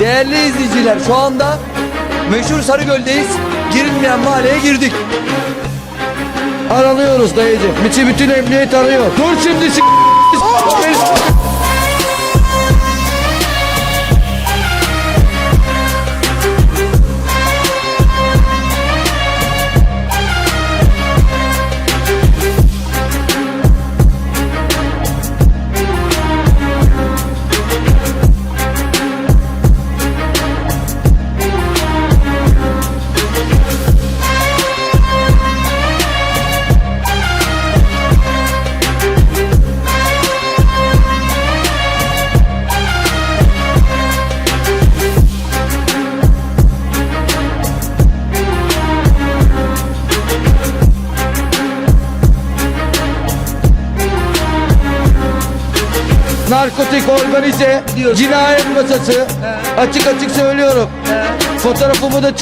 Değerli izleyiciler şu anda meşhur Sarıgöl'deyiz. Girilmeyen mahalleye girdik. Aranıyoruz dayıcım. Bütün bütün emniyet arıyor. Dur şimdi s- narkotik organize cinayet masası. Açık açık söylüyorum. Fotoğrafımı da